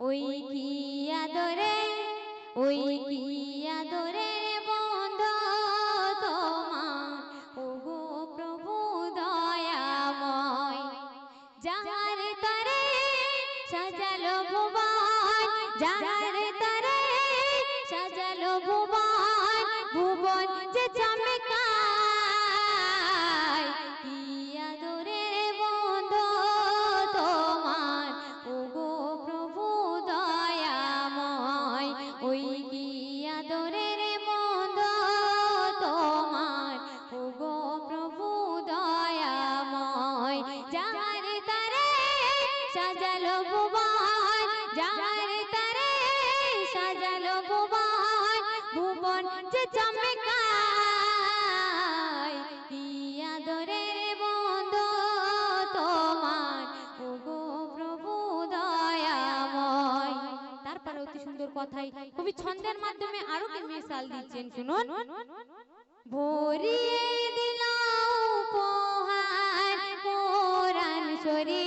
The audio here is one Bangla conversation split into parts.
ওই কি আদরে ওই কি আদরে বন্ধ তোমার? ওগো প্রভু দয়াময় যাহার তরে সাজালো ভুবন যাহার আদরের বন্ধু তোমার। ওগো প্রভু দয়াময়। তারপরে অতি সুন্দর কথাই ছন্দের মাধ্যমে আরও কি মিশাল দিচ্ছেন শুনুন। ভরিয়ে দিলাম উপহার, কোরআন শরীফে।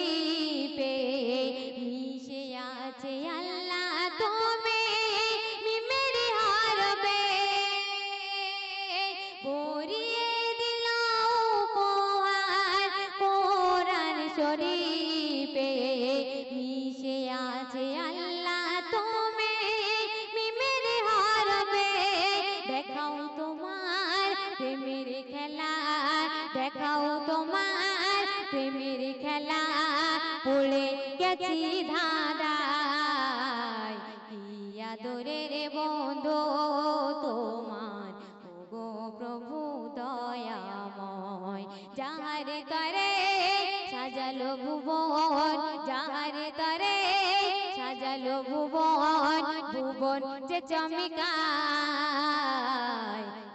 আছে আল্লাহ তুমি মিমের হারবে, দেখাও তোমার প্রেমের খেলা, দেখাও তোমার প্রেমের খেলা, পড়ে গেছি ধাঁধায়। কি আদরের বন্ধু তোমার? ওগো প্রভু দয়াময়, যাহার করে সাজালো ভুবন ভুবন ভুবন যে চমকায়।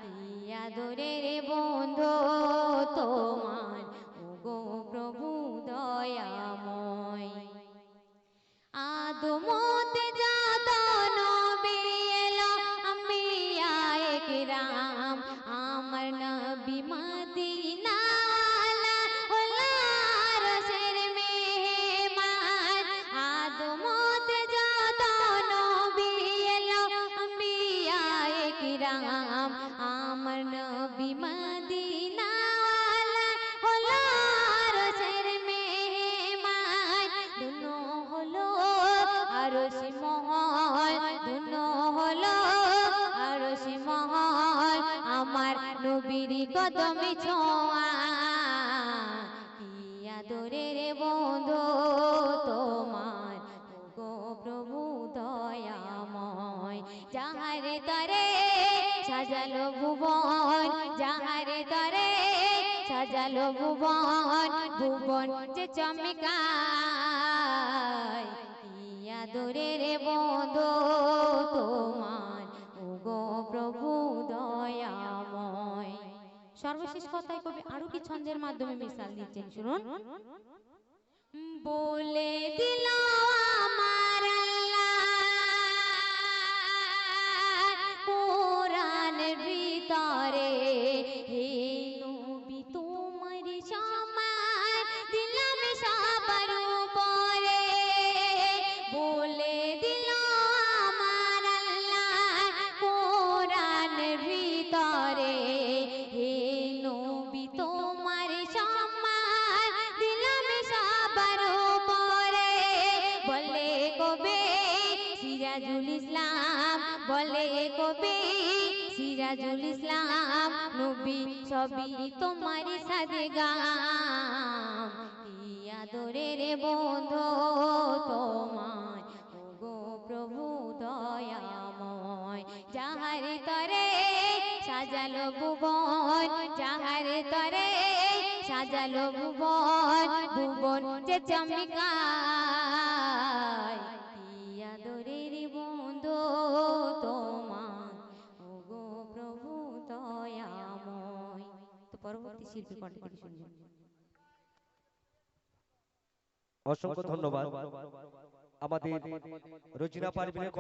কি রে বন্ধু তোমার গো প্রভু দয়াময়। আদমতে নবীর কদমে ছোঁয়া। কি রে বন্ধু তোমার? গো প্রভু দয়াময়। যাহারে তরে সাজালো ভুবন, যাহারে তরে সাজালো ভুবন ভুবন যে চমকায়। কি রে বন্ধু কথায় কবি আরও কি ছন্দের মাধ্যমে মিশাল দিচ্ছেন শুনুন। বলে দিল ইসলাম, বলে কবে? সিরাজুল ইসলাম, নবী সবই তোমার সাথে গাম কি রে বন্ধু তোমার ওগো প্রভু দয়াময়, যাহার তরে সাজালো ভুবন, যাহার তরে সাজালো ভুবন ভুবন যে চমকায় পরবর্তী শিল্পী কণ্ঠ শুনবেন অসংখ্য ধন্যবাদ। আমাদের রোজিনা পারভিনের